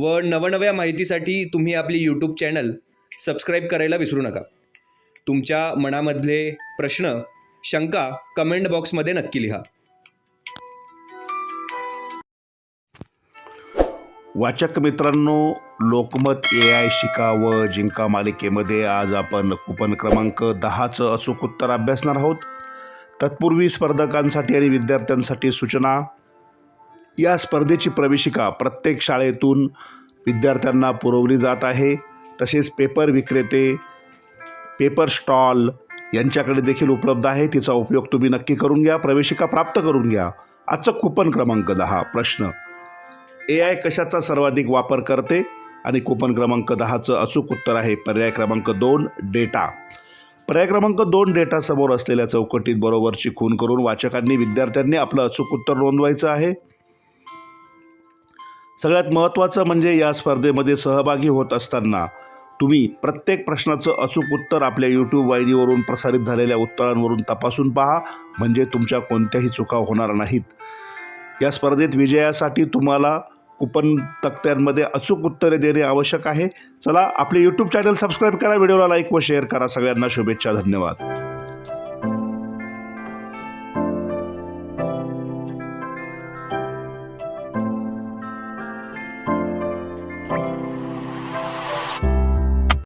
व नवनव्या माहितीसाठी तुम्ही आपली यूट्यूब चॅनल सबस्क्राईब करायला विसरू नका. तुमच्या मनामधले प्रश्न शंका कमेंट बॉक्समध्ये नक्की लिहा. वाचक मित्रांनो लोकमत ए आय शिका व जिंका मालिकेमध्ये आज आपण कुपन क्रमांक दहाचं अचूक उत्तर अभ्यासणार आहोत. तत्पूर्वी स्पर्धकांसाठी आणि विद्यार्थ्यांसाठी सूचना. या स्पर्धेची प्रवेशिका प्रत्येक शाळेतून विद्यार्थ्यांना पुरवली जात आहे. तसेच पेपर विक्रेते पेपर स्टॉल यांच्याकडे देखील उपलब्ध आहे. तिचा उपयोग तुम्ही नक्की करून घ्या. प्रवेशिका प्राप्त करून घ्या. आजचं कुपन क्रमांक दहा. प्रश्न. ए आय कशाचा सर्वाधिक वापर करते? आणि कुपन क्रमांक दहाचं अचूक उत्तर आहे. पर्याय क्रमांक दोन डेटा. पर्याय क्रमांक दोन डेटा समोर असलेल्या चौकटीत बरोबरची खून करून वाचकांनी विद्यार्थ्यांनी आपलं अचूक उत्तर नोंदवायचं आहे. सगळ्यात महत्त्वाचं म्हणजे या स्पर्धेमध्ये सहभागी होत असताना तुम्ही प्रत्येक प्रश्नाचं अचूक उत्तर आपल्या यूट्यूब वाहिनीवरून प्रसारित झालेल्या उत्तरांवरून तपासून पहा म्हणजे तुमच्या कोणत्याही चुका होणार नाहीत. या स्पर्धेत विजयासाठी तुम्हाला कुपन तक्त्यांमध्ये अचूक उत्तरे देणे आवश्यक आहे. चला आपले यूट्यूब चॅनल सबस्क्राईब करा व्हिडिओला लाईक व शेअर करा. सगळ्यांना शुभेच्छा धन्यवाद.